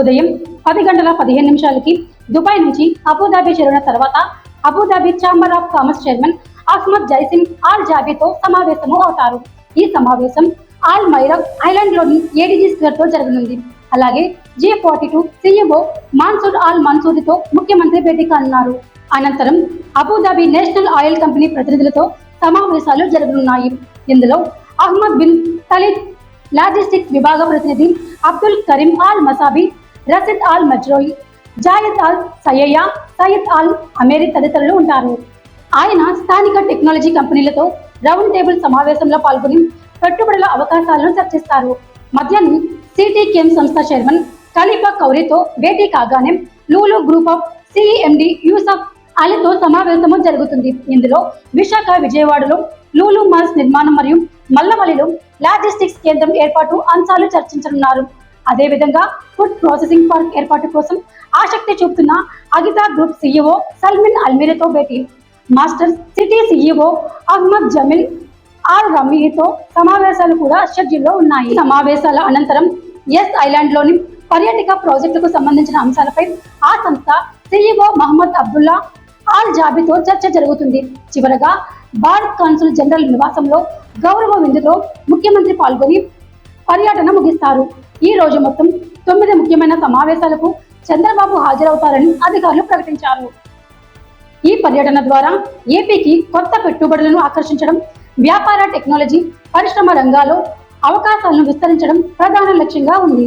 ఉదయం పది గంటల పదిహేను నిమిషాలకి దుబాయ్ నుంచి అబుదాబి చేరిన తర్వాత Abu Dhabi chamber of commerce chairman Ahmed Jaisingh Al జాబీతో సమావేశము అవుతారు. ఈ సమావేశం ఆల్ మైరా ఐలాండ్లోని ఏడీజీ స్క్వేర్తో జరగనుంది. అలాగే G forty two CMO Mansour Al మన్సూరితో ముఖ్యమంత్రి భేటీ కానున్నారు. అనంతరం అబుదాబి నేషనల్ ఆయిల్ కంపెనీ ప్రతినిధులతో సమావేశాలు జరగనున్నాయి. ఇందులో అహ్మద్ బిన్ తలీద్ లాజిస్టిక్స్ విభాగ ప్రతినిధి Abdul Karim Al Masabi Rashid Al Mazrouei Zayed Al సయ్యయ్య Sayed Al Ameri తదితరులు ఉంటారు. ఆయన స్థానిక టెక్నాలజీ కంపెనీలతో రౌండ్ టేబుల్ సమావేశంలో పాల్గొని పెట్టుబడుల అవకాశాలను చర్చిస్తారు. మధ్యాహ్నం సిటీ కేమ్ సంస్థ చైర్మన్ ఖలీఫా కౌరితో భేటీ కాగానే లూలు గ్రూప్ ఆఫ్ సిఈఎండి యూసఫ్ అలీతో సమావేశము జరుగుతుంది. ఇందులో విశాఖ విజయవాడలో లూలు మాల్స్ నిర్మాణం మరియు మల్లవల్లిలో లాజిస్టిక్స్ కేంద్రం ఏర్పాటు అంశాలు చర్చించనున్నారు. అదేవిధంగా ఫుడ్ ప్రాసెసింగ్ పార్క్ ఏర్పాటు కోసం ఆసక్తి చూపుతున్న అగితా గ్రూప్ సీఈఓ సల్మిన్ అల్మీరతో భేటీ. Master city CEO Ahmed Jamil Al రమీతో సమావేశాలు కూడా షెడ్యూల్లో ఉన్నాయి. సమావేశాల అనంతరం ఎస్ ఐలాండ్లోని పర్యాటక ప్రాజెక్టుకు సంబంధించిన అంశాలపై ఆ సంస్థ సీఈఓ మహమ్మద్ అబ్దుల్లా ఆల్ జాబితో చర్చ జరుగుతుంది. చివరగా భారత్ కౌన్సిల్ జనరల్ నివాసంలో గౌరవ విందులో ముఖ్యమంత్రి పాల్గొని పర్యటన ముగిస్తారు. ఈ రోజు మొత్తం తొమ్మిది ముఖ్యమైన సమావేశాలకు చంద్రబాబు హాజరవుతారని అధికారులు ప్రకటించారు. ఈ పర్యటన ద్వారా ఏపీకి కొత్త పెట్టుబడులను ఆకర్షించడం వ్యాపార టెక్నాలజీ పరిశ్రమ రంగాల్లో అవకాశాలను విస్తరించడం ప్రధాన లక్ష్యంగా ఉంది.